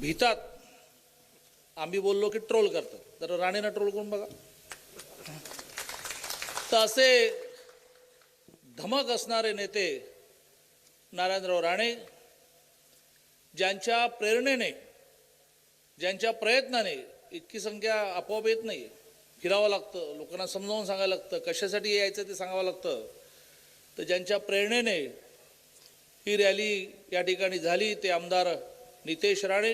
भितात. आम्ही बोललो की ट्रोल करतात. तर राणेनं ट्रोल करून बघा. तर असे धमक असणारे नेते नारायणराव राणे ज्यांच्या प्रेरणेने ज्यांच्या प्रयत्नाने इतकी संख्या आपोआप येत नाही. फिरावं लागतं. लोकांना समजावून सांगायला लागतं. कशासाठी यायचं ते सांगावं लागतं. तर ज्यांच्या प्रेरणेने ही रॅली या ठिकाणी झाली ते आमदार नितेश राणे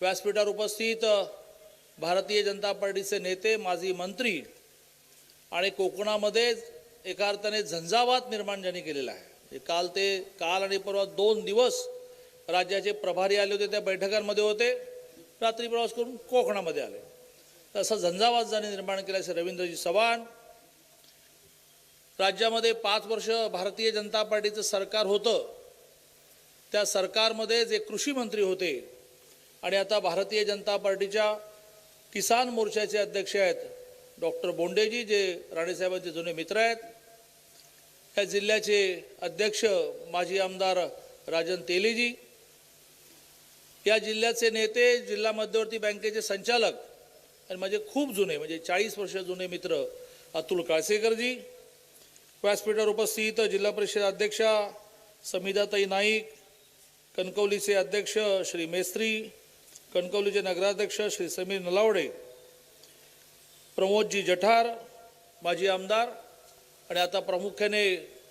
व्यासपीठावर उपस्थित भारतीय जनता पार्टीचे नेते माजी मंत्री आणि कोकणामध्ये एका अर्थाने झंझावात निर्माण ज्यांनी केलेला आहे. काल ते काल आणि परवा दोन दिवस राज्याचे प्रभारी आले होते त्या बैठकांमध्ये होते. रात्री प्रवास करून कोकणामध्ये आले. तसं झंझावात ज्यांनी निर्माण केला असे रवींद्रजी चव्हाण. राज्यामध्ये पाच वर्ष भारतीय जनता पार्टीचं सरकार होतं. त्या सरकारमध्ये जे कृषी मंत्री होते आणि आता भारतीय जनता पार्टीच्या किसान मोर्चाचे अध्यक्ष आहेत डॉक्टर बोंडेजी जे राणेसाहेबांचे जुने मित्र आहेत या जिल्ह्याचे अध्यक्ष माजी आमदार राजन तेलीजी या जिल्ह्याचे नेते जिल्हा मध्यवर्ती बँकेचे संचालक आणि माझे खूप जुने म्हणजे चाळीस वर्ष जुने मित्र अतुल काळसेकरजी व्यासपीठावर उपस्थित जिल्हा परिषद अध्यक्षा समिताताई नाईक कणकवलीचे अध्यक्ष श्री मेस्त्री कणकवलीचे नगराध्यक्ष श्री समीर नलावडे प्रमोदजी जठार माजी आमदार आणि आता प्रामुख्याने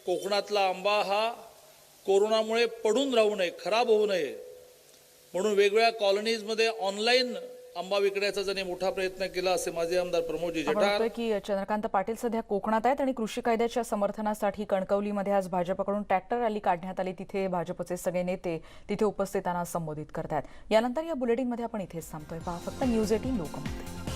कोकणातला आंबा हा कोरोनामुळे पडून राहू नये खराब होऊ नये म्हणून वेगवेगळ्या कॉलनीजमध्ये ऑनलाईन आंबा विकण्याचा ज्याने मोठा प्रयत्न केला असे माझे आमदार प्रमोदजी जठार की चंद्रकांत पाटील सध्या कोकणात आहेत आणि कृषी कायद्याच्या समर्थनासाठी कणकवलीमध्ये आज भाजपकडून ट्रॅक्टर रॅली काढण्यात आली. तिथे भाजपचे सगळे नेते तिथे उपस्थितांना संबोधित करतात यानंतर या बुलेटिनमध्ये आपण इथेच थांबतोय. पहा फक्त न्यूज एटीन लोकमत.